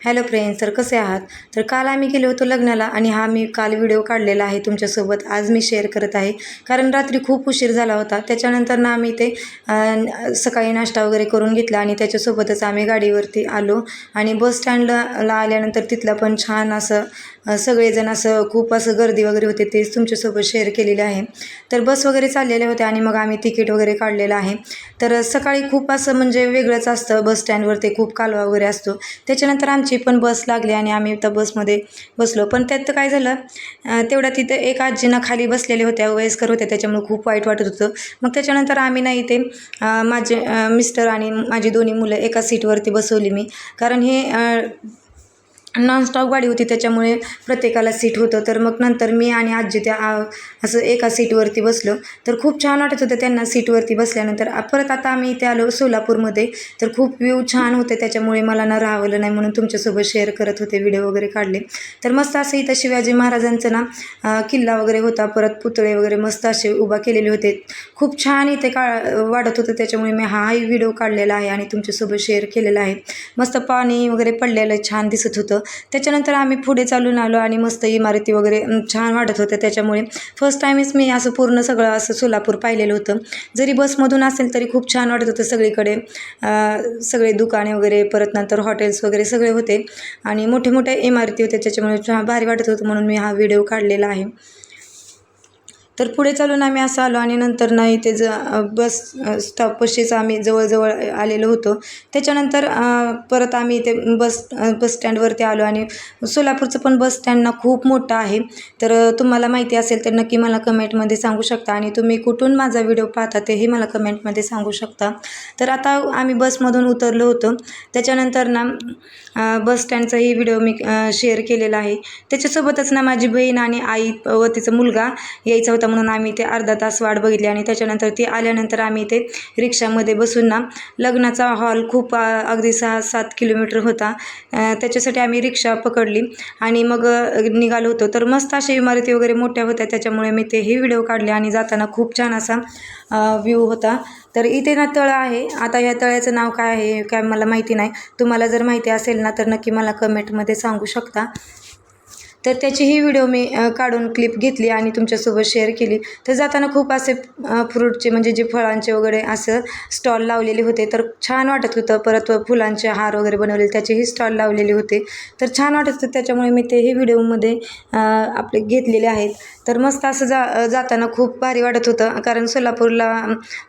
Hello friends तर कसे आहात? तर काल आम्ही गेलो होतो लग्नाला आणि हा मी काल व्हिडिओ काढलेला आहे तुमच्यासोबत. आज मी शेअर करत आहे. कारण रात्री खूप उशीर झाला होता. त्याच्यानंतर ना आम्ही ते सकाळी नाश्ता वगैरे करून घेतला आणि त्याच्यासोबतच आम्ही गाडीवरती आलो. आणि बस स्टँडला आल्यानंतर तिथलं पण छान असं सगळेजण असं खूप असं गर्दी वगैरे होते तेच तुमच्यासोबत शेअर केलेले आहे. तर बस वगैरे चाललेल्या होत्या आणि मग आम्ही तिकीट वगैरे काढलेलं आहे. तर सकाळी खूप असं म्हणजे वेगळंच असतं बस स्टँडवरती खूप कालवा वगैरे असतो. त्याच्यानंतर आमची पण बस लागली आणि आम्ही त्या बसमध्ये बसलो. पण त्यात काय झालं तेवढ्या तिथं एक आजीनं खाली बसलेल्या होत्या वयस्कर होत्या त्याच्यामुळे खूप वाईट वाटत होतं. मग त्याच्यानंतर आम्ही नाही ते माझे मिस्टर आणि माझी दोन्ही मुलं एका सीटवरती बसवली मी. कारण हे नॉनस्टॉप गाडी होती त्याच्यामुळे प्रत्येकाला सीट होतं. तर मग नंतर मी आणि आजी त्या असं एका सीटवरती बसलो. तर खूप छान वाटत होतं त्यांना सीटवरती बसल्यानंतर. परत आता आम्ही इथे आलो सोलापूरमध्ये. तर खूप व्ह्यू छान होते त्याच्यामुळे मला ना राहावलं नाही म्हणून तुमच्यासोबत शेअर करत होते व्हिडिओ वगैरे काढले. तर मस्त असं इथं शिवाजी महाराजांचं ना किल्ला वगैरे होता. परत पुतळे वगैरे मस्त असे उभा केलेले होते. खूप छान इथे का वाढत होतं त्याच्यामुळे मी हाही व्हिडिओ काढलेला आहे आणि तुमच्यासोबत शेअर केलेला आहे. मस्त पाणी वगैरे पडलेलं छान दिसत होतं. त्याच्यानंतर आम्ही पुढे चालून आलो आणि मस्त इमारती वगैरे छान वाटत होत्या. त्याच्यामुळे फर्स्ट टाईमच मी असं पूर्ण सगळं असं सोलापूर पाहिलेलं होतं. जरी बसमधून असेल तरी खूप छान वाटत होतं सगळीकडे. सगळे दुकाने वगैरे परत नंतर हॉटेल्स वगैरे सगळे होते. आणि मोठे मोठे इमारती होत्या त्याच्यामुळे छान भारी वाटत होतं म्हणून मी हा व्हिडिओ काढलेला आहे. तर पुढे चालून आम्ही असं आलो आणि नंतर ना इथे ज बस स्टॉपशीच आम्ही जवळजवळ आलेलो होतो. त्याच्यानंतर परत आम्ही इथे बस बस स्टँडवरती आलो आणि सोलापूरचं पण बस स्टँड ना खूप मोठं आहे. तर तुम्हाला माहिती असेल तर नक्की मला कमेंटमध्ये सांगू शकता आणि तुम्ही कुठून माझा व्हिडिओ पाहता तेही मला कमेंटमध्ये सांगू शकता. तर आता आम्ही बसमधून उतरलो होतो. त्याच्यानंतर ना बस स्टँडचाही व्हिडिओ मी शेअर केलेला आहे. त्याच्यासोबतच ना माझी बहीण आणि आई व तिचा मुलगा यायचा होता. म्हणून आम्ही ते अर्धा तास वाट बघितली आणि त्याच्यानंतर ती आल्यानंतर आम्ही ते रिक्षामध्ये बसून ना लग्नाचा हॉल खूप अगदी सहा सात किलोमीटर होता. त्याच्यासाठी आम्ही रिक्षा पकडली आणि मग निघालो होतो. तर मस्त अशा इमारती वगैरे मोठ्या होत्या त्याच्यामुळे मी तेही व्हिडिओ काढले आणि जाताना खूप छान असा व्ह्यू होता. तर इथे ना तळं आहे. आता या तळ्याचं नाव काय आहे काय मला माहिती नाही. तुम्हाला जर माहिती असेल ना तर नक्की मला कमेंटमध्ये सांगू शकता. तर त्याचीही व्हिडिओ मी काढून क्लिप घेतली आणि तुमच्यासोबत शेअर केली. तर जाताना खूप असे फ्रूटचे म्हणजे जे फळांचे वगैरे असं स्टॉल लावलेले होते. तर छान वाटत होतं. परत फुलांचे हार वगैरे बनवले. त्याचेही स्टॉल लावलेले होते. तर छान वाटत होतं. त्याच्यामुळे मी तेही व्हिडिओमध्ये आपले घेतलेले आहेत. तर मस्त असं जा जाताना खूप भारी वाटत होतं. कारण सोलापूरला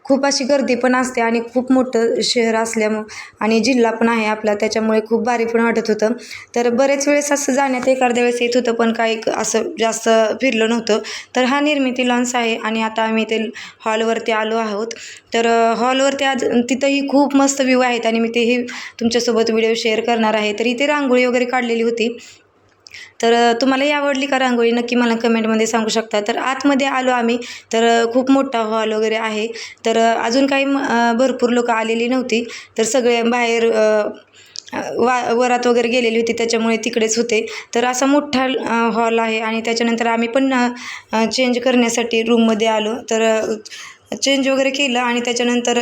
खूप अशी गर्दी पण असते आणि खूप मोठं शहर असल्यामुळं आणि जिल्हा पण आहे आपला. त्याच्यामुळे खूप भारी पण वाटत होतं. तर बरेच वेळेस असं जाण्यात एखाद्या वेळेस येत होतं पण काही असं जास्त फिरलं नव्हतं. तर हा निर्मिती लॉन्स आहे आणि आता आम्ही ते हॉलवरती आलो आहोत. तर हॉलवरती आज तिथंही खूप मस्त व्ह्यू आहेत आणि मी तेही तुमच्यासोबत व्हिडिओ शेअर करणार आहे. तर इथे रांगोळी वगैरे काढलेली होती. तर तुम्हालाही आवडली का रांगोळी? नक्की मला कमेंटमध्ये सांगू शकता. तर आतमध्ये आलो आम्ही. तर खूप मोठा हॉल वगैरे आहे. तर अजून काही भरपूर लोक आलेली नव्हती. तर सगळे बाहेर वा वरात वगैरे गेलेली होती त्याच्यामुळे तिकडेच होते. तर असा मोठा हॉल आहे आणि त्याच्यानंतर आम्ही पण चेंज करण्यासाठी रूममध्ये आलो. तर चेंज वगैरे केलं आणि त्याच्यानंतर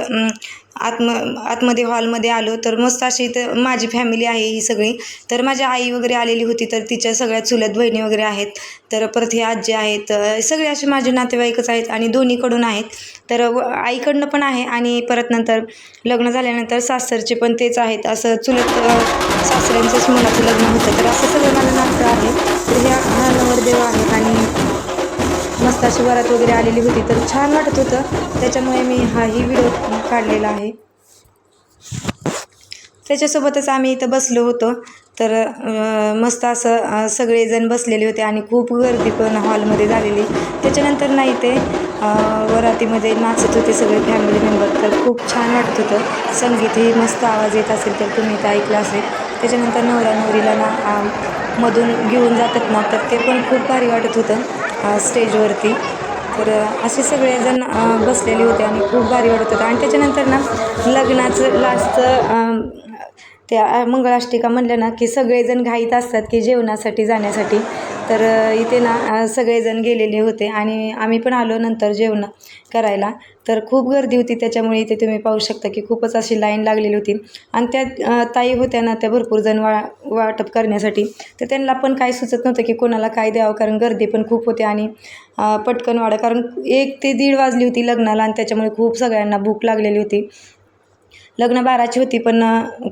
आतम आतमध्ये हॉलमध्ये आलो तर मस्त अशी इथं माझी फॅमिली आहे ही सगळी. तर माझी आई वगैरे आलेली होती तर तिच्या सगळ्या चुलत बहिणी वगैरे आहेत. तर परत हे आजी आहेत सगळे असे माझे नातेवाईकच आहेत आणि दोन्हीकडून आहेत. तर व- आईकडनं पण आहे आणि परत नंतर लग्न झाल्यानंतर सासरचे पण तेच आहेत. असं चुलत सासऱ्यांचंच मुलाचं लग्न होतं. तर असं सगळं माझं नातं आहे. तर ह्या हा नवरदेव आहेत आणि मस्त अशी वरात वगैरे आलेली होती तर छान वाटत होतं. त्याच्यामुळे मी हाही व्हिडिओ काढलेला आहे. त्याच्यासोबतच आम्ही इथं बसलो होतो. तर मस्त असं सगळेजण बसलेले होते आणि खूप गर्दी पण हॉलमध्ये झालेली. त्याच्यानंतर नाही ते वरातीमध्ये नाचत होते सगळे फॅमिली मेंबर तर खूप छान वाटत होतं. संगीतही मस्त आवाज येत असेल तर तुम्ही ते ऐकलं असेल. त्याच्यानंतर नवरा नवरीला ना मधून घेऊन जातात ना तर ते पण खूप भारी वाटत होतं. स्टेजवरती. तर असे सगळेजण बसलेले होते आणि खूप भारी वाटत होतं. आणि त्याच्यानंतर ना लग्नाचं लास्टचं त्या मंगळाष्टिका म्हणलं ना की सगळेजण घाईत असतात की जेवणासाठी जाण्यासाठी. तर इथे ना सगळेजण गेलेले होते आणि आम्ही पण आलो नंतर जेवण करायला. तर खूप गर्दी होती त्याच्यामुळे इथे तुम्ही पाहू शकता की खूपच अशी लाईन लागलेली होती. आणि त्या ताई होत्या ना त्या भरपूर जण वा वाटप करण्यासाठी. तर त्यांना पण काय सुचत नव्हतं की कोणाला काय द्यावं कारण गर्दी पण खूप होती आणि पटकन वाढ. कारण एक ते दीड वाजली होती लग्नाला आणि त्याच्यामुळे खूप सगळ्यांना भूक लागलेली होती. लग्न बाराची होती पण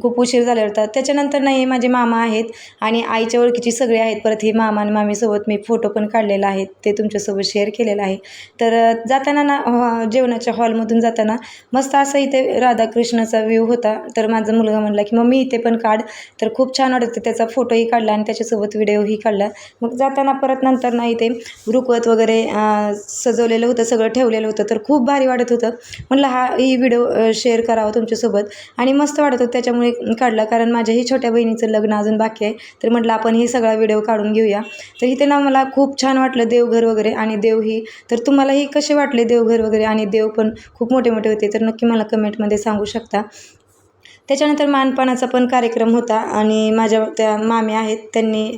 खूप उशीर झाला होता. त्याच्यानंतर नाही माझे मामा आहेत आणि आईच्या ओळखीची सगळे आहेत. परत हे मामा आणि मामीसोबत मी फोटो पण काढलेला आहे. ते तुमच्यासोबत शेअर केलेलं आहे. तर जाताना ना जेवणाच्या हॉलमधून जाताना मस्त असं इथे राधाकृष्णाचा व्ह्यू होता. तर माझा मुलगा म्हणला की मग मी इथे पण काढ. तर खूप छान वाटत. होतं. त्याचा फोटोही काढला आणि त्याच्यासोबत व्हिडिओही काढला. मग जाताना परत नंतर ना इथे रुखवत वगैरे सजवलेलं होतं सगळं ठेवलेलं होतं. तर खूप भारी वाटत होतं. म्हणलं हा ही व्हिडिओ शेअर करावा तुमच्यासोबत. आणि मस्त वाटत होतं त्याच्यामुळे काढला कारण माझ्याही छोट्या बहिणीचं लग्न अजून बाकी आहे. तर म्हटलं आपण ही सगळा व्हिडिओ काढून घेऊया. तर इथे ना मला खूप छान वाटलं देवघर वगैरे आणि देवही तर तुम्हालाही कसे वाटले देवघर वगैरे आणि देव पण खूप मोठे मोठे होते तर नक्की मला कमेंटमध्ये सांगू शकता. त्याच्यानंतर मानपानाचा पण कार्यक्रम होता आणि माझ्या त्या मामे आहेत त्यांनी